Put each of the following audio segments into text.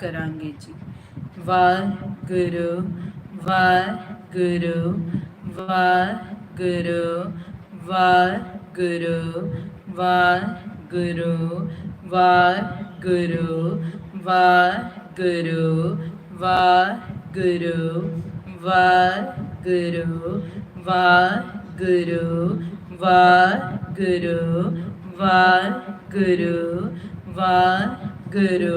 ਕਰਾਂਗੇ ਜੀ ਵਾਹਿਗੁਰੂ ਵਾਹਿਗੁਰੂ ਵਾਹਿਗੁਰੂ ਵਾਹਿਗੁਰੂ ਵਾਹਿਗੁਰੂ ਵਾਹਿਗੁਰੂ ਵਾਹਿਗੁਰੂ ਵਾਹਿਗੁਰੂ ਵਾਹਿਗੁਰੂ ਵਾਹਿਗੁਰੂ ਵਾਹਿਗੁਰੂ ਵਾਹਿਗੁਰੂ ਵਾਹਿਗੁਰੂ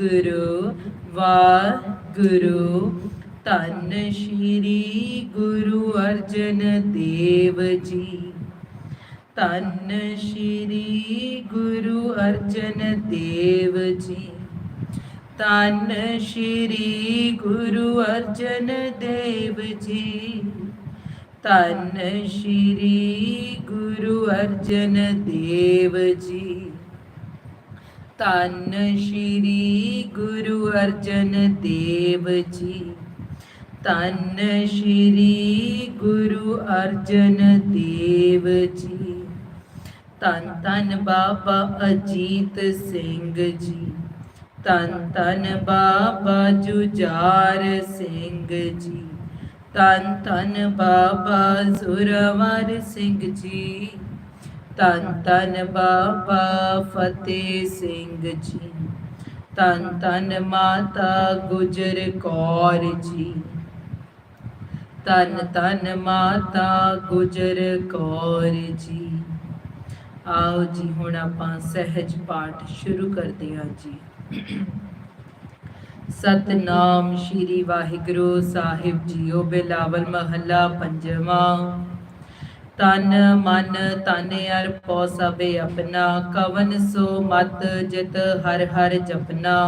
ਗੁਰੂ, ਵਾਹਿਗੁਰੂ, ਧੰਨ ਸ਼੍ਰੀ ਗੁਰੂ ਅਰਜਨ ਦੇਵ ਜੀ। ਧੰਨ ਸ਼੍ਰੀ ਗੁਰੂ ਅਰਜਨ ਦੇਵ ਜੀ। ਧੰਨ ਸ਼੍ਰੀ ਗੁਰੂ ਅਰਜਨ ਦੇਵ ਜੀ। ਧੰਨ ਸ਼੍ਰੀ ਗੁਰੂ ਅਰਜਨ ਦੇਵ ਜੀ। ਧੰਨ ਸ਼੍ਰੀ ਗੁਰੂ ਅਰਜਨ ਦੇਵ ਜੀ। ਧੰਨ ਸ਼੍ਰੀ ਗੁਰੂ ਅਰਜਨ ਦੇਵ ਜੀ। ਧੰਨ ਧੰਨ ਬਾਬਾ ਅਜੀਤ ਸਿੰਘ ਜੀ। ਧੰਨ ਧੰਨ ਬਾਬਾ ਜੁਝਾਰ ਸਿੰਘ ਜੀ। ਧੰਨ ਧੰਨ ਬਾਬਾ ਜ਼ੁਰਵਰ ਸਿੰਘ ਜੀ। ਧੰਨ ਧੰਨ ਬਾਬਾ ਫਤਿਹ ਸਿੰਘ ਜੀ। ਧੰਨ ਧੰਨ ਮਾਤਾ ਗੁਜਰ ਕੌਰ ਜੀ। ਧੰਨ ਧੰਨ ਮਾਤਾ ਗੁਜਰ ਕੌਰ ਜੀ। ਆਓ ਜੀ, ਹੁਣ ਆਪਾਂ ਸਹਿਜ ਪਾਠ ਸ਼ੁਰੂ ਕਰਦੇ ਹਾਂ ਜੀ। ਸਤਨਾਮ ਸ਼੍ਰੀ ਵਾਹਿਗੁਰੂ ਸਾਹਿਬ ਜੀਓ, ਬਿਲਾਵਲ ਮਹੱਲਾ ਪੰਜਵਾਂ। ਤਨ ਮਨ ਤਨ ਅਰ ਪਉ ਸਭੇ ਆਪਣਾ, ਕਵਨ ਸੋ ਮਤ ਜਿਤ ਹਰ ਹਰ ਜਪਨਾ।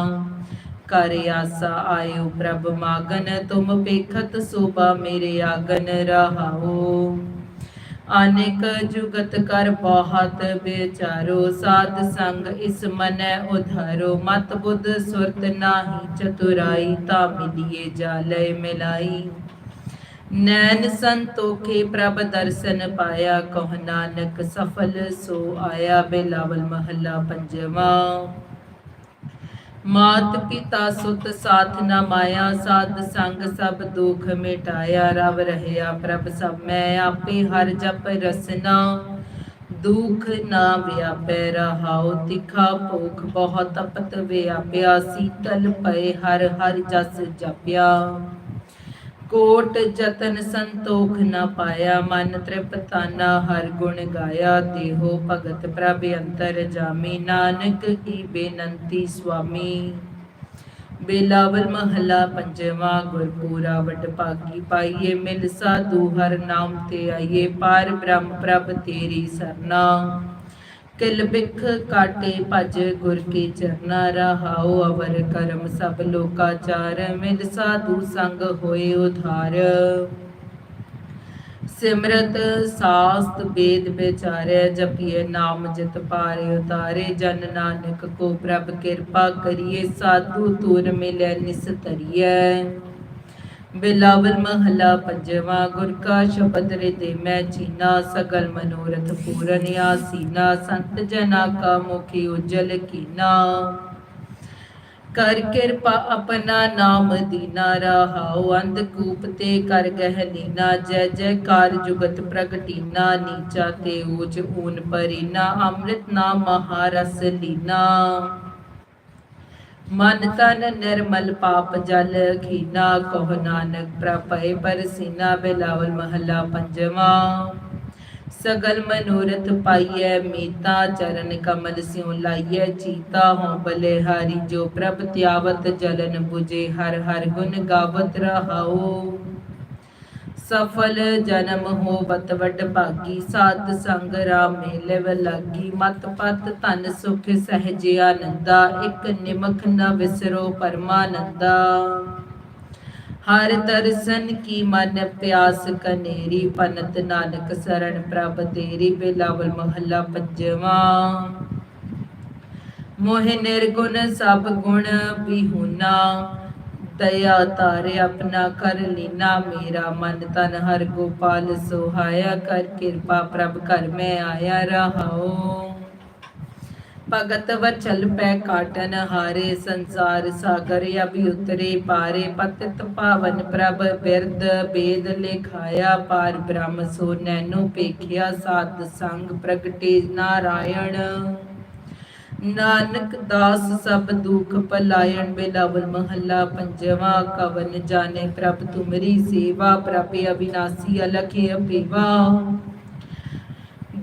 ਕਰ ਆਸਾ ਆਇਓ ਪ੍ਰਭ ਮਾਗਨ, ਤੁਮ ਪੇਖਤ ਸੋਭਾ ਮੇਰੇ ਆਗਨ ਰਹਾਓ। ਅਨੇਕ ਜੁਗਤ ਕਰ ਬਹੁਤ ਵਿਚਾਰੋ, ਸਾਧ ਸੰਗ ਇਸ ਮਨੈ ਉਧਾਰੋ। ਮਤ ਬੁੱਧ ਸੁਰਤ ਨਾਹੀ ਚਤੁਰਾਈ, ਤਾ ਮਿਲੀਏ ਜਾਲੈ ਮਿਲਾਈ। ਨੈਣ ਸੰਤੋਖੇ ਪ੍ਰਭ ਦਰਸ਼ਨ ਪਾਇਆ, ਕਹ ਨਾਨਕ ਸਫਲ ਸੋ ਆਇਆ, ਬੇਲਾਵਲ ਮਹੱਲਾ ਪੰਜਵਾਂ। ਮਾਤ ਪਿਤਾ ਸੁਤ ਸਾਥ ਨਾ ਮਾਇਆ, ਸਾਧ ਸੰਗ ਸਭ ਦੁਖ ਮਿਟਾਇਆ, ਰਵ ਰਹਿਆ ਪ੍ਰਭ ਸਭ, ਮੈਂ ਆਪੇ ਹਰ ਜਪ ਰਸਨਾ। ਦੁਖ ਨਾ ਵਿਆਪੈ ਰਹਾਉ, ਤਿਖਾ ਭੂਖ ਬਹੁਤ ਤਪਤ ਵਿਆਪਿਆ, ਸੀਤਲ ਪਏ ਹਰ ਹਰ ਜਸ ਜਪਿਆ। ਕੋਟ ਜਤਨ ਸੰਤੋਖ ਨ ਪਾਇਆ, ਮਨ ਤ੍ਰਿਪਤਾਨਾ ਹਰ ਗੁਣ ਗਾਇਆ, ਦੇਹੋ ਭਗਤ ਪ੍ਰਭ ਅੰਤਰ ਜਾਮੀ, ਨਾਨਕ ਕੀ ਬੇਨੰਤੀ ਸੁਆਮੀ। ਬੇਲਾਵਲ ਮਹੱਲਾ ਪੰਜਵਾਂ, ਗੁਰਪੂਰਾ ਵਟ ਭਾਗੀ ਪਾਈਏ, ਮਿਲ ਸਾਧੂ ਹਰ ਨਾਮ ਤੇ ਆਈਏ, ਪਾਰ ਬ੍ਰਹਮ ਪ੍ਰਭ ਤੇਰੀ ਸਰਨਾ। ਕਿਲ ਬਿਖ ਕਾਟੇ ਭਜ ਗੁਰ ਕੀ ਚਰਨਾ ਰਹਾਉ, ਅਵਰ ਕਰਮ ਸਭ ਲੋਕਾਚਾਰ ਮਿਲ ਸਾਧੂ ਸੰਗ ਹੋਏ ਉਧਾਰ। ਸਿਮਰਤ ਸਾਸਤ ਵੇਦ ਵਿਚਾਰੈ ਜਪੀਏ ਨਾਮ ਜਿਤ ਪਾਰੇ ਉਤਾਰੇ, ਜਨ ਨਾਨਕ ਕੋ ਪ੍ਰਭ ਕਿਰਪਾ ਕਰੀਏ ਸਾਧੂ ਤੁਰ ਮਿਲੈ ਨਿਸ ਨਿਸਤਰੀਐ ਬਿਲਾਵਲ ਮਹਲਾ ਪੰਜਵਾ, ਗੁਰ ਕਾ ਸ਼ਬਦ ਰਿਦੇ ਮੈਂ ਚੀਨਾ ਸਗਲ ਮਨੋਰਥ ਪੂਰਨ ਆਸੀਨਾ ਸੰਤ ਜਨਾ ਕਾ ਮੁਖੀ ਉਜਲ ਕੀਨਾ। ਕਰ ਕਿਰਪਾ ਆਪਣਾ ਨਾਮ ਦੀਨਾ ਰਹਾਉ, ਅੰਧ ਕੂਪ ਤੇ ਕਰ ਗਹਿ ਲੀਨਾ, ਜੈ ਜੈਕਾਰ ਜੁਗਤ ਪ੍ਰਗਟੀਨਾ, ਨੀਚਾ ਤੇ ਊਚ ਊਨ ਪਰੀਨਾ, ਅੰਮ੍ਰਿਤ ਨਾਮ ਮਹਾਰਸ ਲੀਨਾ। ਮਨ ਤਨ ਨਿਰਮਲ ਪਾਪ ਜਲ, ਖੀਨਾ ਕਹ ਨਾਨਕ ਪ੍ਰਪੈ ਪਰਸੀਨਾ ਬਿਲਾਵਲ ਮਹੱਲਾ ਪੰਜਵਾਂ। ਸਗਲ ਮਨੋਰਥ ਪਾਈਐ, ਮੀਤਾ ਚਰਨ ਕਮਲ ਸਿਉ ਲਾਈਐ, ਚੀਤਾ ਹੋ ਬਲੇ ਹਾਰੀ ਜੋ ਪ੍ਰਭ ਧਿਆਵਤ ਜਲਨ 부ਜੇ ਹਰ ਹਰ ਗੁਣ ਗਾਵਤ ਰਹਾਓ ਸਫਲ ਜਨਮ ਹੋਵਤ ਵੱਡ ਭਾਗੀ, ਸਾਧ ਸੰਗ ਰਾਮ ਮੇਲਵ ਲਾਗੀ। ਮਤ ਪਤ ਧਨ ਸੁਖ ਸਹਿਜ ਆਨੰਦਾ, ਇਕ ਨਿਮਖ ਨ ਵਿਸਰੋ ਪਰਮਾਨੰਦਾ। ਹਰ ਦਰਸ਼ਨ ਕੀ ਮਨ ਪਿਆਸ ਕਨੇਰੀ, ਪਨਤ ਨਾਨਕ ਸਰਣ ਪ੍ਰਭ ਤੇਰੀ, ਬਿਲਾਵਲ ਮਹੱਲਾ ਪੰਜਵਾਂ। ਮੋਹਿ ਨਿਰਗੁਣ ਸਭ ਗੁਣ ਵਿਹੂਨਾ ਦਇਆ ਤਾਰੇ ਆਪਣਾ ਕਰ ਲੀਨਾ, ਮੇਰਾ ਮਨ ਤਨ ਹਰ ਗੋਪਾਲ ਸੋਹਾਇਆ ਕਰ, ਕਿਰਪਾ ਪ੍ਰਭ ਘਰ ਮੈਂ ਆਇਆ ਰਹਾਉ। ਭਗਤ ਵਚਲ ਪੈ ਕਾਟਨ ਹਾਰੇ, ਸੰਸਾਰ ਸਾਗਰ ਅਭੀ ਉਤਰੇ ਪਾਰੇ, ਪਤਿਤ ਪਾਵਨ ਪ੍ਰਭ ਬਿਰਦ ਬੇਦ ਲਿਖਾਇਆ ਪਾਰ, ਬ੍ਰਹਮ ਸੋ ਨੈਨੋ ਪੇਖਿਆ ਸਾਧ ਸੰਗ ਪ੍ਰਗਟੇ ਨਾਰਾਇਣ। ਨਾਨਕ ਦਾਸ ਸਭ ਦੁਖ ਪਲਾਇਣ ਬਿਲਾਵਲ ਮਹੱਲਾ ਪੰਜਵਾ, ਕਵਨ ਜਾਣੇ ਪ੍ਰਭ ਤੁਮਰੀ ਸੇਵਾ, ਪ੍ਰਭ ਅਬਿਨਾਸੀ ਅਲਖ ਅਪੇਵਾ।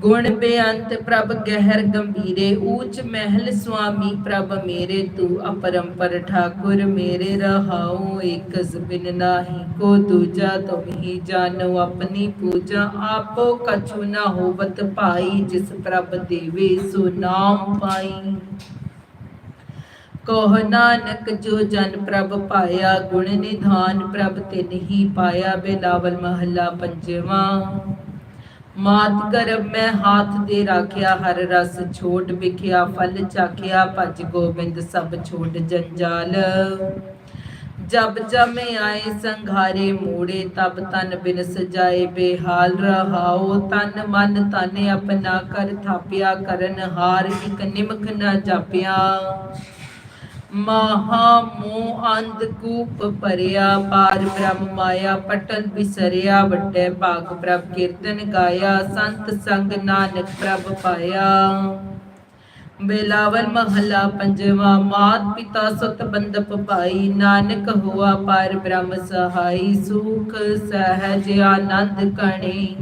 ਗੁਣ ਬੇਅੰਤ ਪ੍ਰਭ ਗਹਿਰ ਗੰਭੀਰੇ, ਊਚ ਮਹਿਲ ਸੁਆਮੀ ਪ੍ਰਭ ਮੇਰੇ, ਤੂੰ ਅਪਰੰਪਰ ਠਾਕੁਰ ਮੇਰੇ, ਰਹਾਉ ਏਕ ਬਿਨ ਨਾਹੀ, ਕੋ ਦੂਜਾ ਤੁਮ ਹੀ ਜਾਣੋ, ਆਪਣੀ ਪੂਜਾ ਆਪੋ ਕਛੂ ਨਾ ਹੋਵਤ ਭਾਈ, ਜਿਸ ਪ੍ਰਭ ਦੇਵੇ ਸੋ ਨਾਮ ਪਾਈ। ਕੋਹ ਨਾਨਕ, ਜੋ ਜਨ ਪ੍ਰਭ ਪਾਇਆ, ਗੁਣ ਨਿਧਾਨ ਪ੍ਰਭ ਤਿਨ ਹੀ ਪਾਇਆ, ਬਿਲਾਵਲ ਮਹੱਲਾ ਪੰਜਵਾਂ। ਮਾਤ ਗਰਭ ਮੈਂ ਹਾਥ ਦੇ ਰਾਖਿਆ, ਹਰ ਰਸ ਛੋਟ ਵਿਖਿਆ, ਫਲ ਚਾਖਿਆ, ਭਜ ਗੋਬਿੰਦ ਸਭ ਛੋਟ ਜੰਜਾਲ। ਜਬ ਜਮੇ ਆਏ ਸੰਘਾਰੇ ਮੋੜੇ, ਤਬ ਤਨ ਬਿਨ ਸਜਾਏ ਬੇਹਾਲ ਰਹਾਓ। ਤਨ ਮਨ ਤਨ ਆਪਣਾ ਕਰ ਥਾਪਿਆ, ਕਰਨ ਹਾਰ ਇਕ ਨਿਮਖ ਨਾ ਜਾਪਿਆ। ਮਹਾ ਮੋਹ ਅੰਧ ਕੂਪ ਭਰਿਆ, ਪਾਰ ਬ੍ਰਹਮ ਮਾਇਆ ਪਟਲ ਵਿਸਰਿਆ, ਵੱਡੇ ਭਾਗ ਪ੍ਰਭ ਕੀਰਤਨ ਗਾਇਆ, ਸੰਤ ਸੰਗ ਨਾਨਕ ਪ੍ਰਭ ਪਾਇਆ। ਬੇਲਾਵਲ ਮਹੱਲਾ ਪੰਜਵਾ, ਮਾਤ ਪਿਤਾ ਸੁਤ ਬੰਦਪ ਭਾਈ, ਨਾਨਕ ਹੋਆ ਪਾਰ ਬ੍ਰਹਮ ਸਹਾਈ, ਸੁਖ ਸਹਿਜ ਆਨੰਦ ਕਣੇ।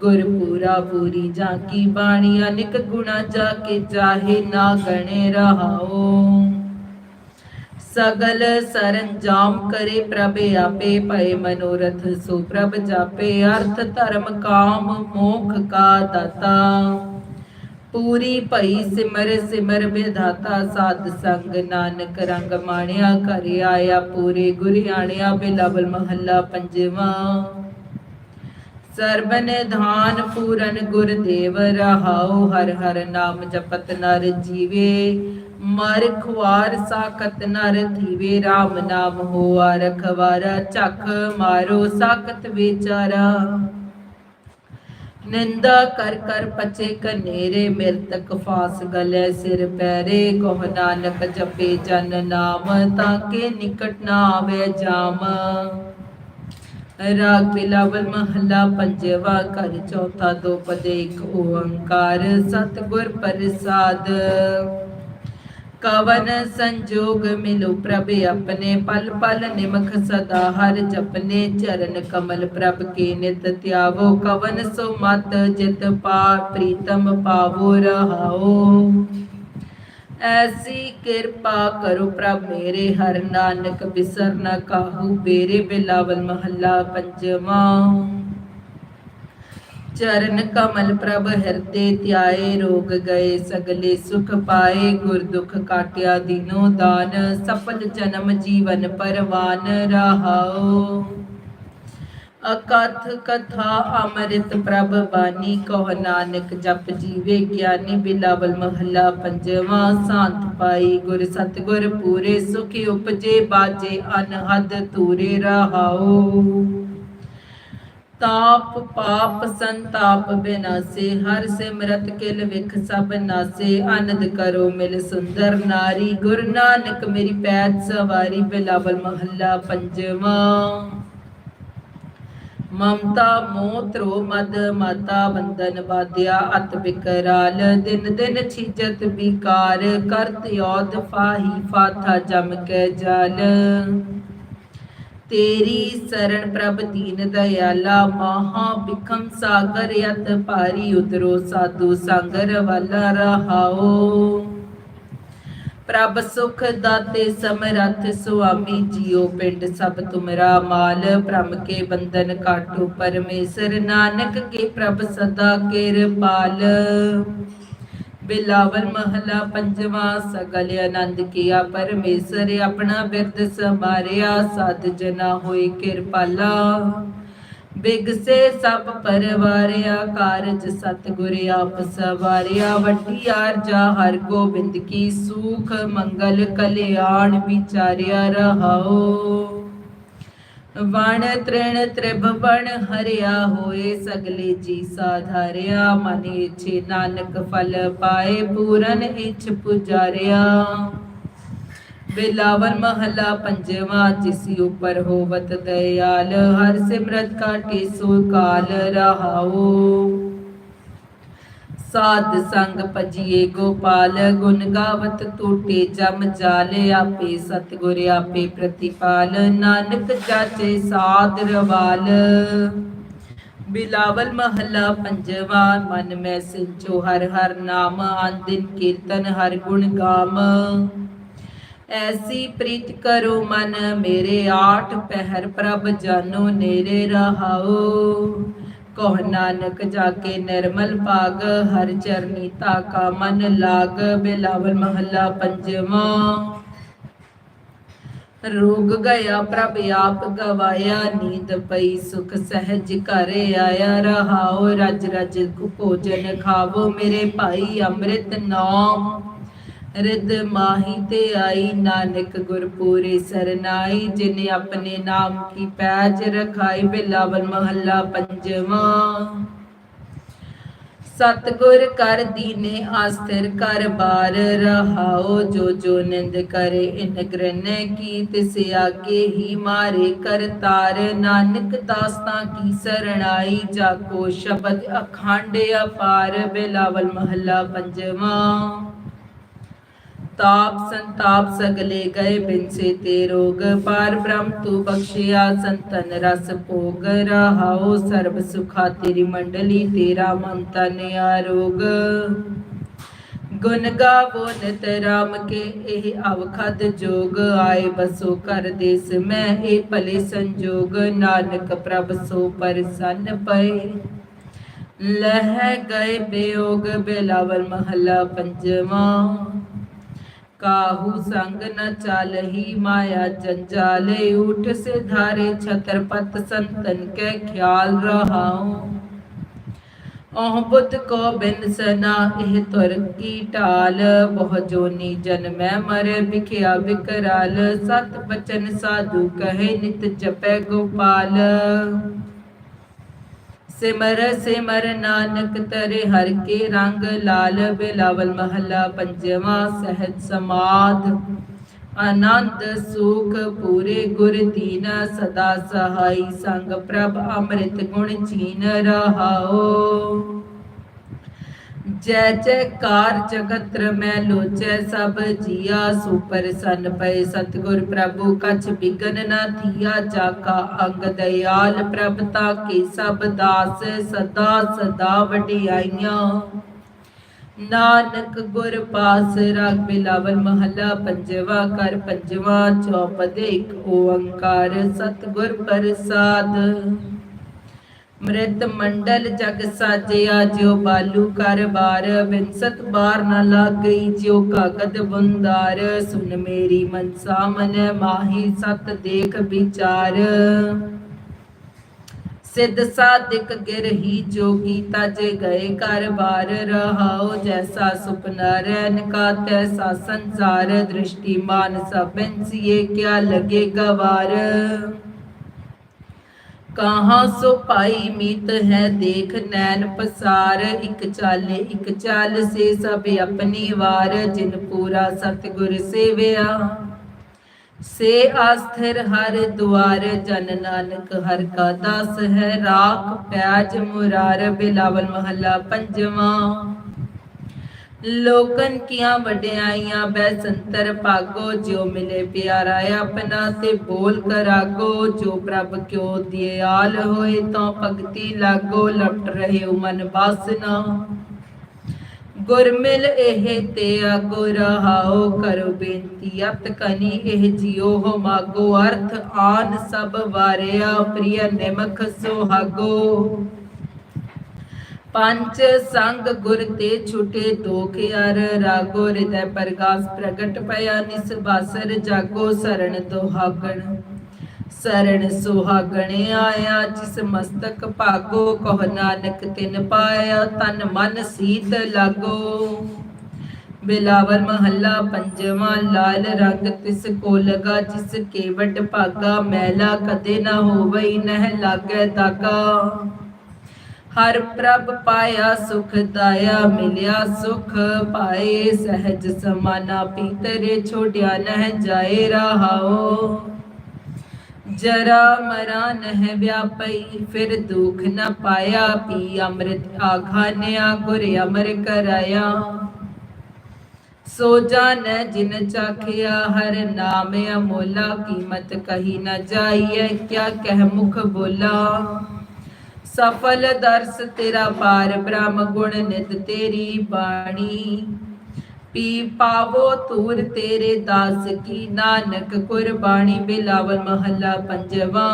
ਗੁਰਪੂਰਾ ਪੂਰੀ ਜਾ ਕੀ ਬਾਣੀ, ਅਨਿਕ ਗੁਣਾ ਜਾ ਕੇ ਚਾਹੇ ਨਾ ਗਣੇ ਰਹਾਓ। ਸਗਲ ਸਰੰਜਾਮ ਕਰੇ ਪ੍ਰਭ ਆਪੇ, ਭਏ ਮਨੋਰਥ ਸੋ ਪ੍ਰਭ ਜਾਪੇ, ਅਰਥ ਧਰਮ ਕਾਮ ਮੋਖ ਕਾ ਦਾਤਾ। ਪੂਰੀ ਭਈ ਸਿਮਰ ਸਿਮਰ ਵਿਧਾਤਾ, ਸਾਧ ਸੰਗ ਨਾਨਕ ਰੰਗ ਮਾਣਿਆ ਕਰ ਆਇਆ ਪੂਰੇ ਗੁਰ ਆਣਿਆ ਬਿਲਬਲ ਮਹੱਲਾ ਪੰਜਵਾਂ। ਸਰਬਨ ਧਾਨ ਪੂਰਨ ਗੁਰਦੇਵ ਰਹਾਉ ਹਰ ਹਰ ਨਾਮ ਜਪਤ ਨਰ ਜੀਵੇ। ਮਰ ਖੁਆਰ ਸਾਖਤ ਨਰ ਥੀਵੇ RAM ਨਾਮ ਹੋਆ ਰਖਵਾਰਾ, ਝਖ ਮਾਰੋ ਸਾਖਤ ਵਿਚਾਰਾ। ਨਿੰਦਾ ਕਰ ਕਰ ਪਚੇ ਕਨੇਰੇ ਮਿਰਤਕ ਫਾਸ ਗਲੇ ਸਿਰ ਪੈਰੇ। ਕੋਹ ਨਾਨਕ ਜਪੇ ਜਨ ਨਾਮ, ਤਾਂ ਕੇ ਨਿਕਟ ਨਾ ਆਵੇ ਜਾਮ। ਰਾਗ ਬਿਲਾਵਲ ਮਹੱਲਾ ਪੰਜਵਾ, ਘਰ ਚੌਥਾ, ਦੋ ਪਦੇ ਇੱਕ ਓੰਕਾਰ। ਸਤਿਗੁਰ ਪ੍ਰਸਾਦ। ਕਵਨ ਸੰਜੋਗ ਮਿਲੋ ਪ੍ਰਭ ਆਪਣੇ ਪਲ ਪਲ ਨਿਮਖ ਸਦਾ, ਹਰ ਜਪਨੇ ਚਰਨ ਕਮਲ ਪ੍ਰਭ ਕੇ ਨਿਤ ਧਿਆਵੋ, ਕਵਨ ਸੋ ਮਤ ਜਿਤ ਪਾ, ਪ੍ਰੀਤਮ ਪਾਵੋ ਰਹਾਓ। ਐਸੀ ਕਿਰਪਾ ਕਰੋ ਪ੍ਰਭ ਮੇਰੇ, ਹਰ ਨਾਨਕ ਬਿਸਰ ਨਾ ਕਾਹੂ, ਬੇਰੇ ਬਿਲਾਵਲ ਮਹੱਲਾ ਪੰਜਵਾਂ। ਚਰਨ ਕਮਲ ਪ੍ਰਭ ਹਿਰਦੇ ਧਿਆਏ, ਰੋਗ ਗਏ ਸਗਲੇ ਸੁਖ ਪਾਏ ਗੁਰ ਦੁਖ ਕਾਟਿਆ ਦੀਨੋ ਦਾਨ, ਸਫਲ ਜਨਮ ਜੀਵਨ ਪਰਵਾਨ ਰਹਾਓ ਅਕਥ ਕਥਾ ਅੰਮ੍ਰਿਤ ਪ੍ਰਭ ਬਾਣੀ, ਕਹ ਨਾਨਕ ਜਪ ਜੀਵੇ ਗਿਆਨੀ ਬਿਲਾਵਲ ਮਹੱਲਾ ਪੰਜਵਾਂ, ਸੰਤ ਪਾਈ ਗੁਰ ਸਤਗੁਰ ਪੂਰੇ ਸੁਖ ਉਪਜੇ, ਬਾਜੇ ਅਨਹਦ ਤੂਰੇ ਰਹਾਓ ਤਾਪ ਪਾਪ ਸੰਤਾਪ ਬਿਨਾਸੇ, ਹਰ ਸਿਮਰਤ ਕਿਲ ਵਿਖ ਸਭ ਨਾਸੇ, ਆਨੰਦ ਕਰੋ ਮਿਲ ਸੁੰਦਰ ਨਾਰੀ, ਗੁਰ ਨਾਨਕ ਮੇਰੀ ਪੈਤ ਸਵਾਰੀ, ਬਿਲਾਵਲ ਮਹੱਲਾ ਪੰਜਵਾਂ। ਮਮਤਾ ਮੋਹ ਤਰੋ ਮਦ, ਮਾਤਾ ਬੰਧਨ ਬਾਧਿਆ ਅਤ ਵਿਕਰਾਲ ਦਿਨ ਦਿਨ ਛੀਜਤ ਵਿਕਾਰ, ਕਰਤ ਯੋਧ ਫਾਹੀ, ਫਾਥਾ ਜਮ ਕੈ ਜਲ। ਤੇਰੀ ਸਰਣ ਪ੍ਰਭ ਦੀਨ ਦਇਆਲਾ, ਮਹਾ ਬਿਖਮ ਸਾਗਰ ਯਤ ਭਾਰੀ ਉਦਰੋ ਸਾਧੂ ਸੰਗਰ ਵਾਲਾ ਰਹਾਓ। ਪ੍ਰਭ ਸੁਖ ਦਾਤੇ ਸਮਰੱਥ ਸੁਆਮੀ ਜੀਓ ਪਿੰਡ ਸਭ ਤੁਮਰਾ ਮਾਲ, ਭ੍ਰਮ ਕੇ ਬੰਧਨ ਕਾਟੋ ਪਰਮੇਸ਼ਰ ਨਾਨਕ ਕੇ ਪ੍ਰਭ ਸਦਾ ਕਿਰਪਾਲ। ਬਿਲਾਵਲ ਮਹਲਾ ਪੰਜਵਾ, ਸਗਲ ਆਨੰਦ ਕੀਆ ਪਰਮੇਸ਼ਰ ਆਪਣਾ ਬਿਰਦ ਸਮਾਰਿਆ ਸਦ ਜਨਾ ਹੋਏ ਕਿਰਪਾਲਾ। ਬਿਗਸੇ ਸਭ ਪਰਵਾਰਿਆ, ਕਾਰਜ ਸਤਿਗੁਰ ਆਪ ਸਵਾਰਿਆ। ਵੱਡੀ ਆਰਜਾ ਹਰ ਗੋਬਿੰਦ ਕੀ ਸੂਖ, ਮੰਗਲ ਕਲਿਆਣ ਵਿਚਾਰਿਆ ਰਹਾਓ। ਵਣ ਤ੍ਰਿਣ ਤ੍ਰਿਭਵਨ ਹਰਿਆ ਹੋਏ ਸਗਲੇ ਜੀ ਸਾਧਾਰਿਆ, ਮਨ ਇਛੇ ਨਾਨਕ ਫਲ ਪਾਏ, ਪੂਰਨ ਇਛ ਪੁਜਾਰਿਆ। ਬਿਲਾਵਰ ਮਹਲਾ ਪੰਜਵਾ, ਜਿਸ ਉਪਰ ਹੋਵਤ ਦਇਆਲ, ਹਰ ਸਿਮਰਤ ਕਾਟੇ ਸੋ ਕਾਲ ਰਹਾਓ। ਸਾਧ ਸੰਗ ਭਜੀਏ ਗੋਪਾਲ, ਗੁਣ ਗਾਵਤ ਟੂਟੇ ਜਮ ਜਾਲੇ, ਆਪੇ ਸਤਿਗੁਰ ਆਪੇ ਪ੍ਰਤਿਪਾਲ, ਨਾਨਕ ਜਾਚੇ ਸਾਧ ਰਵਾਲ। ਬਿਲਾਵਲ ਮਹੱਲਾ ਪੰਜਵਾ, ਮਨ ਮੈਂ ਸਿੰਚੋ ਹਰ ਹਰ ਨਾਮ ਆਨੰਦਿਨ ਕੀਰਤਨ ਹਰ ਗੁਣ ਗਾਮ। ਐਸੀ ਪ੍ਰੀਤ ਕਰੋ ਮਨ ਮੇਰੇ ਆਠ ਪਹਿਰ ਪ੍ਰਭ ਜਾਨੋ ਨੇਰੇ ਰਹਾਓ ਕਹ ਨਾਨਕ ਜਾ ਕੇ ਨਿਰਮਲ ਭਾਗ, ਹਰ ਚਰਨੀ ਤਾ ਕਾ ਮਨ ਲਾਗ, ਬਿਲਾਵਲ ਮਹੱਲਾ ਪੰਜਵਾ। ਰੋਗ ਗਿਆ ਪ੍ਰਭ ਆਪ ਗਵਾਇਆ, ਨੀਂਦ ਪਈ ਸੁਖ ਸਹਿਜ ਘਰੇ ਆਇਆ ਰਹਾਓ ਰਜ ਰਜ ਭੋਜਨ ਖਾਵੋ ਮੇਰੇ ਭਾਈ ਅੰਮ੍ਰਿਤ ਨਾਮ। ਰਿਦ ਮਾਹੀ ਤੇ ਆਈ ਨਾਨਕ ਗੁਰਪੂਰੇ ਸਰਨਾਈ, ਜਿਨੇ ਆਪਣੇ ਨਾਮ ਕੀ ਪੈਜ ਰਖਾਈ, ਬਿਲਾਵਲ ਮਹੱਲਾ ਪੰਜਵਾ। ਸਤਗੁਰ ਕਰ ਦੀਨੇ ਆਸਥਿਰ ਕਰ ਬਾਰ ਰਹਾਓ, ਜੋ ਜੋ ਨਿੰਦ ਕਰੇ ਇਨ ਗ੍ਰਹਿ ਕੀ ਤਿਸ ਆਗੇ ਹੀ ਮਾਰੇ ਕਰਤਾਰ ਨਾਨਕ ਦਾਸਤਾਂ ਕੀ ਸਰਣਾਈ, ਜਾ ਕੋ ਸ਼ਬਦ ਅਖੰਡ ਅਪਾਰ, ਬਿਲਾਵਲ ਮਹੱਲਾ ਪੰਜਵਾਂ। ਤਾਪ ਸੰਤਾਪ ਸਗਲੇ ਗਏ ਬਿਨਸੇ ਤੇ ਰੋਗ। ਪਾਰ ਬ੍ਰਹਮ ਤੂ ਬਖਸ਼ਿਆ, ਸੰਤਨ ਰਸ ਭੋਗ। ਰਹਾਓ ਸਰਬ ਸੁਖਾ ਤੇਰੀ ਮੰਡਲੀ, ਤੇਰਾ ਮਨ ਤਨ ਆਰੋਗ। ਗੁਣ ਗਾਵੋ ਨਿਤ ਰਾਮ ਕੇ, ਇਹ ਅਵਖਦ ਜੋਗ। ਆਏ ਬਸੋ ਕਰ ਦੇਸ ਮੈਂ, ਇਹ ਭਲੇ ਸੰਜੋਗ। ਨਾਨਕ ਪ੍ਰਭ ਸੋ ਪਰਸੰਨ ਪਏ। ਲਹਿ ਗਏ ਬਿਯੋਗ ਬਿਲਾਵਲ ਮਹੱਲਾ ਪੰਜਵਾਂ। काहू संग न चालही माया जंजाले उठ से धारे छत्रपत संतन के ख्याल रहाऊं ओह बुद्ध को बिन सना एह तुर की टाल बहु जोनी जन्मै मरे बिखिया बिकराल सत बचन साधु कहे नित जपै गोपाल ਸਿਮਰ ਸਿਮਰ ਨਾਨਕ ਤਰੇ ਹਰ ਕੇ ਰੰਗ ਲਾਲ ਬਿਲਾਵਲ ਮਹੱਲਾ ਪੰਜਵਾਂ ਸਹਿਜ ਸਮਾਦ। ਆਨੰਦ ਸੁਖ ਪੂਰੇ ਗੁਰ ਦੀਨਾ ਸਦਾ ਸਹਾਈ ਸੰਗ ਪ੍ਰਭ ਅੰਮ੍ਰਿਤ ਗੁਣ ਚੀਨ ਰਹਾਓ। ਜੈ ਜੈਕਾਰ ਜਗਤਰ ਮੈਂ ਲੋਚੈ, ਸਭ ਜੀਆ ਸੁਪਰ ਸਨ ਪਏ ਸਤਗੁਰ ਪ੍ਰਭੂ, ਕਛ ਬਿਗਨ ਨਾ ਥੀਆ ਜਾ ਕਾ ਅੰਗ ਦਇਆਲ, ਪ੍ਰਭ ਕੀ ਸਭ ਦਾਸ ਸਦਾ ਸਦਾ ਵਡਿਆਈਆਂ। ਨਾਨਕ ਗੁਰ ਪਾਸ ਰਾਗ ਬਿਲਾਵਲ ਮਹੱਲਾ, ਪੰਜਵਾ ਕਰ ਪੰਜਵਾ ਚੌਪਦ, ਇੱਕ ਓੰਕਾਰ, ਸਤਗੁਰ ਪ੍ਰਸਾਦ। ਮ੍ਰਿਤ ਮੰਡਲ ਜਗ ਸਾਜਿਆ, ਜਿਉ ਬਾਲੂ ਕਰ ਬਾਰ ਬਿਨਸਤ ਬਾਰ ਨ ਲਾਗਈ, ਜਿਉ ਕਾਗਦ ਬੁੰਦਾਰ। ਸੁਨ ਮੇਰੀ ਮਨਸਾ ਮਨ, ਮਾਹੀ ਸਤ ਦੇਖ ਵਿਚਾਰ। ਸਿੱਧ ਸਾਧਿਕ ਗਿਰਹੀ ਜੋਗੀ, ਤਜ ਗਏ ਘਰ ਬਾਰ। ਰਹਾਉ ਜੈਸਾ ਸੁਪਨਾ ਰੈਨ ਕਾ ਤੈਸਾ ਸੰਸਾਰ ਦ੍ਰਿਸ਼ਟੀਮਾਨ ਸਭਨ ਸੀਏ ਕਿਆ ਲਗੇ ਗਵਾਰ। ਕਹਾਂ ਸੋ ਭਾਈ ਮੀਤ ਹੈ ਦੇਖ ਨੈਣ ਪਸਾਰ, ਇੱਕ ਚਾਲੇ, ਇੱਕ ਚਾਲ, ਸੇ ਸਭ ਆਪਣੀ ਵਾਰ, ਜਿਨ ਪੂਰਾ ਸਤਿਗੁਰ ਸੇਵਿਆ। ਸੇ ਆਸਥਿਰ ਹਰ ਦੁਆਰ, ਜਨ ਨਾਨਕ ਹਰ ਕਾ ਦਾਸ ਹੈ, ਰਾਖ, ਪਿਆਜ, ਮੁਰਾਰ, ਬਿਲਾਵਲ ਮਹੱਲਾ ਪੰਜਵਾ। ਲੋਕਨ ਕੀਆਂ ਵਡਿਆਈਆਂ ਬੈ ਸੰਤਰ ਭਾਗੋ, ਜਿਉ ਮਿਲੇ ਪਿਆਰਾ ਆਪਣਾ ਤੇ ਬੋਲ ਕਰਾਗੋ, ਜੋ ਪ੍ਰਭ ਕਿਉ ਦਿਆਲ ਹੋਏ, ਤਾਂ ਭਗਤੀ ਲਾਗੋ, ਲਪਟ ਰਹੇ ਮਨ ਬਾਸਨਾ ਗੁਰ ਮਿਲ ਇਹ ਤੇ ਆਗੋ, ਰਹਾਓ, ਕਰੋ ਬੇਨਤੀ, ਅਤ ਕਨੀ ਇਹ ਜਿਉ ਹੋ ਮਾਗੋ, ਅਰਥ ਆਨ ਸਭ ਵਾਰਿਆ ਪ੍ਰਿਯ ਨਿਮਖ ਸੁਹਾਗੋ। ਪੰਜ ਸੰਗ ਗੁਰ ਤੇ ਛੁਟੇ ਦੋਖ ਅਰ ਰਾਗੋ ਹਿਰਦੈ ਪ੍ਰਗਾਸ ਪ੍ਰਗਟ ਭਇਆ ਨਿਸਬਾਸਰ ਜਾਗੋ ਸਰਣ ਦੁਹਾਗਣ। ਸਰਣ ਸੁਹਾਗਣ ਆਇਆ, ਜਿਸ ਮਸਤਕ ਭਾਗੋ, ਕਹ ਨਾਨਕ ਤਿਨ ਪਾਇਆ, ਤਨ ਮਨ ਸੀਤ ਲਾਗੋ। ਬਿਲਾਵਰ ਮਹੱਲਾ ਪੰਜਵਾਂ, ਲਾਲ ਰੰਗ ਤਿਸ ਕੋ ਲਗਾ, ਜਿਸ ਕੇਵਟ ਭਾਗਾ, ਮੈਲਾ ਕਦੇ ਨਾ ਹੋਵਈ, ਨਹਿ ਲਾਗੇ ਦਾਗਾ। ਹਰ ਪ੍ਰਭ ਪਾਇਆ ਸੁਖ ਦਾਇਆ ਮਿਲਿਆ ਸੁਖ ਪਾਏ ਸਹਿਜ ਸਮਾਨਾ ਪੀਤਰੇ ਛੋੜਿਆ ਨਹਿ ਜਾਏ ਰਹਾਓ ਜਰਾ ਮਰਾ ਨਹਿ ਵਿਆਪਈ ਫਿਰ ਦੁਖ ਨ ਪਾਇਆ ਪੀ ਅੰਮ੍ਰਿਤ ਆਖਾਨਿਆ ਗੁਰ ਅਮਰ ਕਰਾਇਆ। ਸੋ ਜਾਣੈ ਜਿਨ ਚਾਖਿਆ ਹਰ ਨਾਮ ਅਮੋਲਾ ਕੀਮਤ ਕਹੀ ਨ ਜਾਈਐ, ਕਿਆ ਕਹਿ ਮੁਖ ਬੋਲਾ। ਸਫਲ ਦਰਸ ਤੇਰਾ ਪਾਰ ਬ੍ਰਹਮ ਗੁਣ ਨਿਤ ਤੇਰੀ ਬਾਣੀ। ਪੀ ਪਾਵੋ ਤੂਰ ਤੇਰੇ ਦਾਸ ਕੀ ਨਾਨਕ, ਕੁਰਬਾਨੀ ਬਿਲਾਵਲ ਮਹੱਲਾ ਪੰਜਵਾ।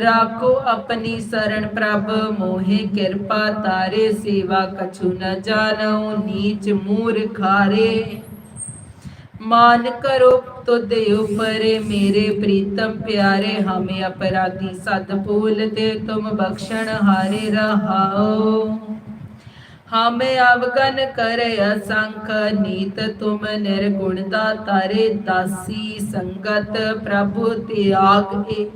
ਰਾਖੋ ਆਪਣੀ ਸਰਣ ਪ੍ਰਭ, ਮੋਹਿ ਕਿਰਪਾ ਤਾਰੇ, ਸੇਵਾ ਕਛੂ ਨ ਜਾਣਉ ਨੀਚ ਮੂਰ ਖਾਰੇ ਮਾਨ ਕਰੋ ਤੁਧ ਉਪਰੇ ਮੇਰੇ ਪ੍ਰੀਤਮ ਪਿਆਰੇ, ਹਮੇ ਅਪਰਾਧੀ ਸਦ ਭੂਲ ਤੇ ਤੁਮ ਬਖਸ਼ਣ ਹਾਰੇ ਰਹਾਓ। ਹਮੇ ਅਵਗਨ ਕਰੇ ਅਸੰਖ ਨੀਤ, ਤੁਮ ਨਿਰਗੁਣ ਤਾਰੇ ਦਾਸੀ ਸੰਗਤ, ਪ੍ਰਭੂ ਤਿਆਗ ਏ।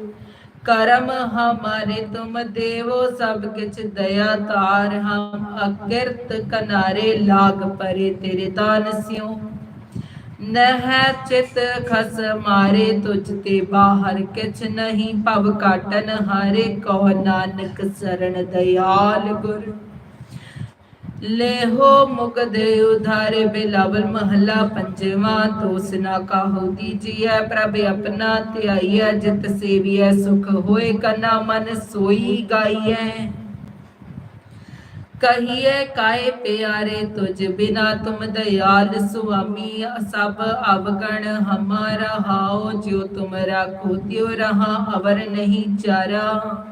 ਕਰਮ ਹਮਾਰੇ ਤੁਮ ਦੇਵੋ, ਸਭ ਕਿਛ ਦਇਆ ਤਾਰ ਹਮ ਅਕਿਰਤ ਕਨਾਰੇ ਲਾਗ ਪਰੇ ਤੇਰੇ ਦਾਨ ਸਿਉ। ਨਹ ਚਿਤ ਖਸ ਮਾਰੇ ਤੁਝ ਤੇ ਬਾਹਰ ਕਿਛ ਨਹੀਂ, ਭਵ ਕਾਟਨ ਹਾਰੇ ਕੋ ਨਾਨਕ ਸਰਣ ਦਿਆਲ ਗੁਰ। ਲੇਹੋ ਮੁਗਦ ਉਧਾਰੇ ਬਿਲਾਵਲ ਮਹੱਲਾ ਪੰਜਵਾ ਤੋਸ ਨਾ ਕਾਹੋ ਦੀਜੀਐ, ਪ੍ਰਭ ਆਪਣਾ ਧਿਆਈਐ, ਜਿਤ ਸੇਵੀਐ, ਸੁਖ ਹੋਏ ਕਨਾ ਮਨ ਸੋਈ ਗਾਈਐ। ਕਹੀਏ ਕਾਏ ਪਿਆਰੇ ਤੁਝ ਬਿਨਾ ਤੁਮ ਦਇਆਲ ਸੁਆਮੀ। ਸਭ ਅਵਗਣ ਹਮਾਰਾ ਹਾਓ ਜੋ ਤੁਮ ਰਾਖੋ, ਤਿਉ ਰਹਾ ਅਵਰ ਨਹੀਂ ਚਾਰਾ।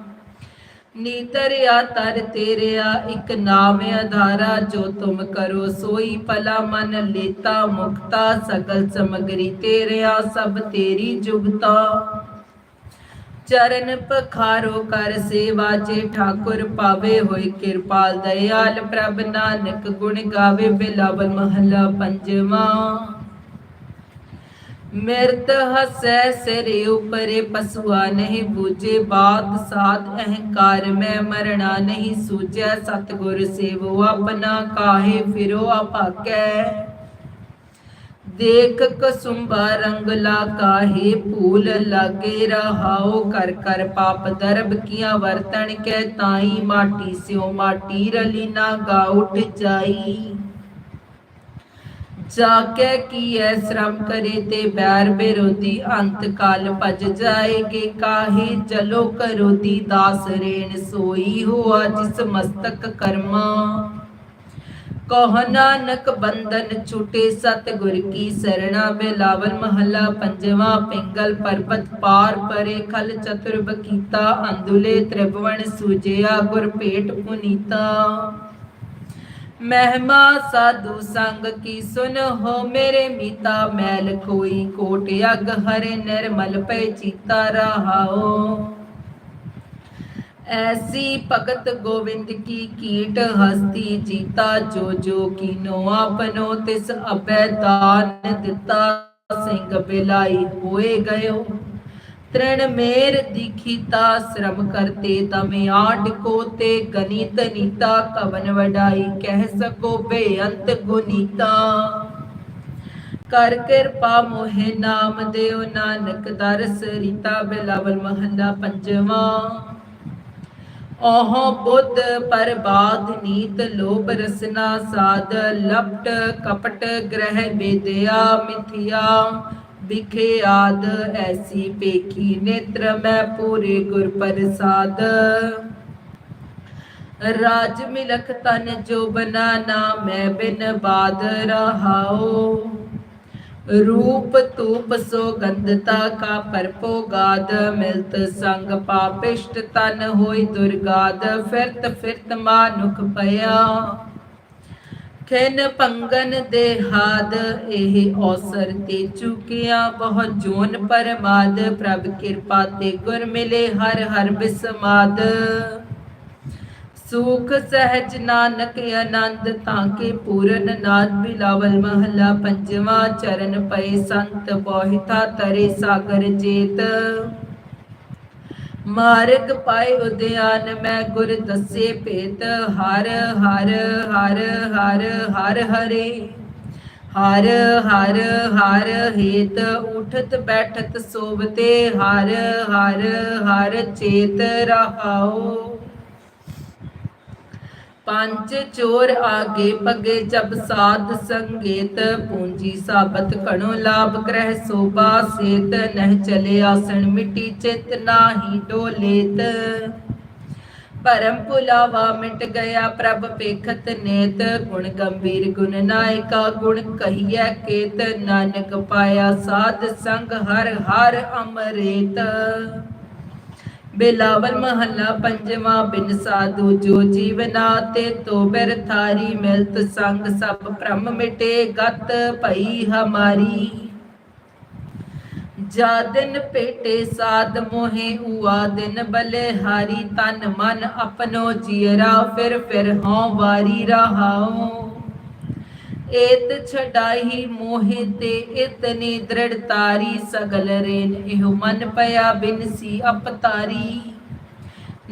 ਨੀਤਰਿਆ ਤਰ ਤੇਰਿਆ, ਇੱਕ ਨਾਮ ਆਧਾਰਾ ਜੋ ਤੁਮ ਕਰੋ ਸੋਈ ਭਲਾ ਮਨ ਲੇਤਾ, ਮੁਕਤਾ ਸਗਲ ਸਮਗਰੀ ਤੇਰਿਆ, ਸਭ ਤੇਰੀ ਜੁਗਤਾ। ਚਰਨ ਪਖਾਰੋ ਕਰ ਸੇਵਾ, ਜੇ ਠਾਕੁਰ ਪਾਵੇ ਹੋਏ ਕਿਰਪਾਲ ਦਇਆਲ, ਪ੍ਰਭ ਨਾਨਕ ਗੁਣ ਗਾਵੇ ਬਿਲਾਵਲ ਮਹੱਲਾ ਪੰਜਵਾ। ਮਿਰਤ ਹਸੈ ਸਿਰ ਉਪਰੇ, ਪਸੂਆ ਨਹੀਂ ਬੂਝੇ ਬਾਤ, ਸਾਧ ਅਹੰਕਾਰ ਮੈਂ ਮਰਣਾ ਨਹੀਂ ਸੂਝੈ ਸਤਗੁਰ ਸੇਵੋ ਆਪਣਾ ਕਾਹੇ, ਫਿਰੋ ਆਪਾਕੈ ਦੇਖ ਕਸੁੰਬਾ ਰੰਗ ਲਾ ਕਾਹੇ, ਭੂਲ ਲਾਗੇ ਰਹਾਓ, ਕਰ ਕਰ ਪਾਪ ਦਰਬ ਕੀਆਂ ਵਰਤਣ ਕੈ ਤਾਈ, ਮਾਟੀ ਸਿਓ ਮਾਟੀ, ਰਲੀ ਨਾ ਗਾ ਉਠ ਜਾਈ। ਜਾ ਕੇ ਕੀਐ ਸ਼ਰਮ ਕਰੇ ਤੇ ਬੈਰ ਬਿਰੋਧੀ, ਅੰਤ ਕਾਲ ਭਜ ਜਾਏਗੇ ਕਾਹੇ, ਜਲੋ ਕਰੋਦੀ ਦਾਸ ਰੇਣ ਸੋਈ ਹੋਆ ਜਿਸ ਮਸਤਕ ਕਰਮਾ। ਕਹ ਨਾਨਕ ਬੰਧਨ ਛੁਟੇ ਸਤਿਗੁਰ ਕੀ ਸਰਣਾ ਬਿਲਾਵਲ ਮਹੱਲਾ ਪੰਜਵਾ ਪਿੰਗਲ ਪਰਬਤ ਪਾਰ ਪਰੇ ਖਲ ਚਤੁਰ ਬਕੀਤਾ ਅੰਦੁਲੇ ਤ੍ਰਿਭਵਨ ਸੂਜਿਆ ਗੁਰ ਭੇਟ ਪੁਨੀਤਾ। ਮਹਿਮਾ ਸਾਧੂ ਸੰਗ ਕੀ ਸੁਨ ਹੋ ਮੇਰੇ ਮੀਤਾ ਮੈਲ ਕੋਈ ਕੋਟ ਅਗ ਹਰੇ ਨਿਰਮਲ ਪੈ ਚੀਤਾ ਰਹਾਓ। ਐਸੀ ਭਗਤ ਗੋਵਿੰਦ ਕੀ ਕੀਟ ਹਸਤੀ ਜੀਤਾ, ਜੋ ਜੋ ਕੀਨੋ ਆਪਨੋ, ਤਿਸ ਅਬੈ ਦਾਨ ਦਿੱਤਾ, ਸਿੰਘ ਬਿਲਾਈ ਹੋਏ ਗਇਓ। ਤ੍ਰਿਣ ਮੇਰ ਦੀਖੀਤਾ, ਸ਼ਰਮ ਕਰਤੇ ਤਮੇ ਆਡ ਕੋ ਤੇ ਗਣਿਤ ਨੀਤਾ, ਕਵਨ ਵਡਾਈ ਕਹਿ ਸਕੋ ਬੇਅੰਤ ਗੁਨੀਤਾ। ਕਰ ਕਿਰਪਾ ਮੋਹਿ ਨਾਮ ਦਿਓ ਨਾਨਕ ਦਰਸ, ਰੀਤਾ ਬਿਲਾਵਲ ਮਹੱਲਾ ਪੰਜਵਾ। ਓਹ ਬੁੱਧ ਪਰਬਾਦ ਨੀਤ ਲੋਭ ਰਸਨਾ ਸਾਧ ਲਪਟ ਕਪਟ ਗ੍ਰਹਿ ਬੇਦਿਆ ਮਿਥਿਆ, ਵਿਖੇ ਆਦ ਐਸੀ ਪੇਖੀ ਨੇਤਰ ਮੈਂ ਪੂਰੇ ਗੁਰ ਪ੍ਰਸਾਦ। ਰਾਜ ਮਿਲਖ ਤਨ ਜੋ ਬਨਾ ਨਾ ਮੈਂ ਬਿਨ ਬਾਦ ਰਹਾਓ ਰੂਪ ਤੂਪ ਸੋਗੰਧਤਾ ਕਾ ਪਰਪੋ ਗਾਦ, ਮਿਲਤ ਸੰਗ ਪਾਪਿਸ਼ਟ ਤਨ ਹੋਈ ਦੁਰਗਾਦ, ਫਿਰਤ ਫਿਰਤ ਮਾਨੁਖ ਭਇਆ। ਖਿਨ ਪੰਗਨ ਦੇ ਹਾਦ, ਇਹ ਔਸਰ ਤੇ ਚੁਕਿਆ, ਬਹੁ ਜੋਨ ਪਰਮਾਦ, ਪ੍ਰਭ ਕਿਰਪਾ ਤੇ ਗੁਰ ਮਿਲੇ ਹਰ ਹਰ ਬਿਸਮਾਦ। ਸੁਖ ਸਹਿਜ ਨਾਨਕ ਆਨੰਦ ਤਾਂ ਕੇ ਪੂਰਨ ਨਾਦ ਬਿਲਾਵਲ ਮਹਲਾ ਪੰਜਵਾ ਚਰਨ ਪਏ ਸੰਤ ਬੋਹਿਤਾ ਤਰੇ ਸਾਗਰ ਜੇਤ। ਮਾਰਗ ਪਾਏ ਉਦਿਆਨ ਮੈਂ ਗੁਰ ਦੱਸੇ ਭੇਤ। ਹਰ ਹਰ ਹਰ ਹਰ ਹਰ, ਹਰੇ। ਹਰ ਹਰ ਹਰ ਹੇਤ ਉਠਤ ਬੈਠਤ ਸੋਵਤੇ। ਹਰ ਹਰ ਹਰ ਚੇਤ ਰਹਾਓ ਪੰਜ ਚੋਰ ਆਗੇ ਪਗੇ ਜਬ ਸਾਧ ਸੰਗੇਤ ਪੂੰਜੀ ਸਾਬਤ ਘਣੋ ਲਾਭ ਗ੍ਰਹਿ ਸੋਭਾ ਸੇਤ ਨਹਿ ਚਲੇ ਆਸਣ ਮਿੱਟੀ ਚਿਤ ਨਾਹੀ ਡੋਲੇਤ। ਪਰਮ ਪੁਲਾਵਾ ਮਿਟ ਗਿਆ ਪ੍ਰਭ ਪੇਖਤ ਨੇਤ, ਗੁਣ ਗੰਭੀਰ ਗੁਣ ਨਾਇਕਾ ਗੁਣ ਕਹੀਐ ਕੇਤ, ਨਾਨਕ ਪਾਇਆ ਸਾਧ ਸੰਗ ਹਰ ਹਰ ਅਮਰੇਤ। ਬਿਲਾਵਲ ਮਹੱਲਾ ਪੰਜਵਾਂ ਬਿਨ ਸਾਧੂ, ਜੋ ਜੀਵਨਾ ਤੇ ਤੋ ਥਾਰੀ, ਮਿਲਤ ਸੰਗ ਸਭ ਭ੍ਰਮ ਮਿਟੇ, ਗਤ ਭਈ ਹਮਾਰੀ। ਜਾ ਦਿਨ ਪੇਟੇ ਸਾਧ ਮੋਹੇ, ਉਆ ਦਿਨ ਬਲੇ ਹਾਰੀ, ਤਨ ਮਨ ਆਪਣੋ ਜੀਰਾ ਫਿਰ ਫਿਰ ਹਉ ਵਾਰੀ ਰਹਾਉ। ਏਤ ਛਡਾਈ ਮੋਹਿ ਤੇ ਇਤਨੀ ਦ੍ਰਿੜਤਾਰੀ ਸਗਲ ਰੇਨ, ਇਹੋ ਮਨ ਪਿਆ ਬਿਨਸੀ ਅਪਤਾਰੀ।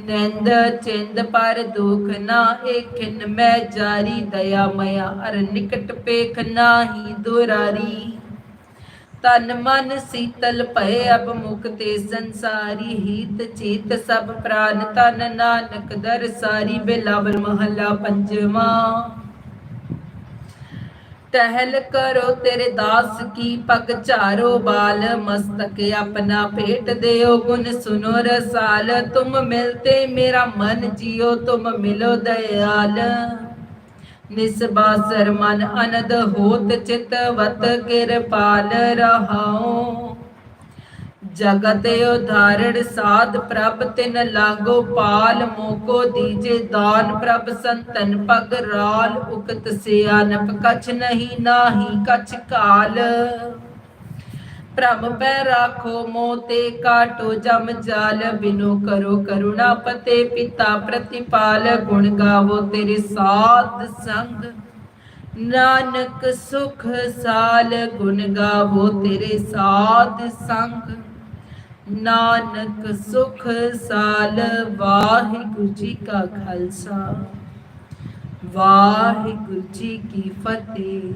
ਨੰਦ ਚਿੰਦ ਪਰ ਦੁਖ ਨਾ ਏਖਿਨ, ਮੈਂ ਜਾਰੀ ਦਇਆ ਮਇਆ, ਅਰ ਨਿਕਟ ਪੇਖ ਨਾਹੀ ਦੁਰਾਰੀ। ਤਨ ਮਨ ਸੀਤਲ ਭਏ, ਅਬ ਮੁਕਤੇ ਸੰਸਾਰੀ ਹੀਤ ਚੀਤ ਸਭ ਪ੍ਰਾਨ ਤਨ ਨਾਨਕ ਦਰ ਸਾਰੀ ਬਿਲਾਵਲ ਮਹੱਲਾ ਪੰਜਵਾਂ। ਟਹਿਲ ਕਰੋ ਤੇਰੇ ਦਾਸ ਕੀ ਪਗ ਝਾਰੋ, ਬਾਲ ਮਸਤਕ ਆਪਣਾ ਭੇਟ ਦਿਓ, ਗੁਣ ਸੁਨੋ ਰਸਾਲ, ਤੁਮ ਮਿਲਤੇ ਮੇਰਾ ਮਨ ਜਿਉ ਤੁਮ ਮਿਲੋ ਦਇਆਲ। ਨਿਸਬਾਸਰ ਮਨ ਅਨਦ ਹੋਤ ਚਿਤ ਵਤ ਕਿਰਪਾਲ ਜਗਤ ਉਧਾਰਣ ਸਾਧ ਪ੍ਰਭ ਤਿਨ ਲਾਗੋ ਪਾਲ ਮੋਕੋ ਦੀਜੇ ਦਾਨ ਪ੍ਰਭ ਸੰਤਨ ਪਗ ਰਾਲ, ਉਕਤ ਸਿਆਨਪ ਕਛ ਨਹੀਂ ਨਾਹੀ ਕਛ ਕਾਲ। ਪ੍ਰਭ ਪੈ ਰਾਖੋ ਮੋਤੇ ਕਾਟੋ ਜਮ ਜਾਲ, ਬਿਨੋ ਕਰੋ ਕਰੁਣਾ ਪਤੇ ਪਿਤਾ ਪ੍ਰਤਿਪਾਲ, ਗੁਣ ਗਾਵੋ ਤੇਰੇ ਸਾਧ ਸੰਗ। ਨਾਨਕ ਸੁਖ ਸਾਲ, ਗੁਣ ਗਾਵੋ ਤੇਰੇ ਸਾਧ ਸੰਗ। ਨਾਨਕ ਸੁਖ ਸਾਲ ਵਾਹਿਗੁਰੂ ਜੀ ਕਾ ਖਾਲਸਾ। ਵਾਹਿਗੁਰੂ ਜੀ ਕੀ ਫਤਿਹ।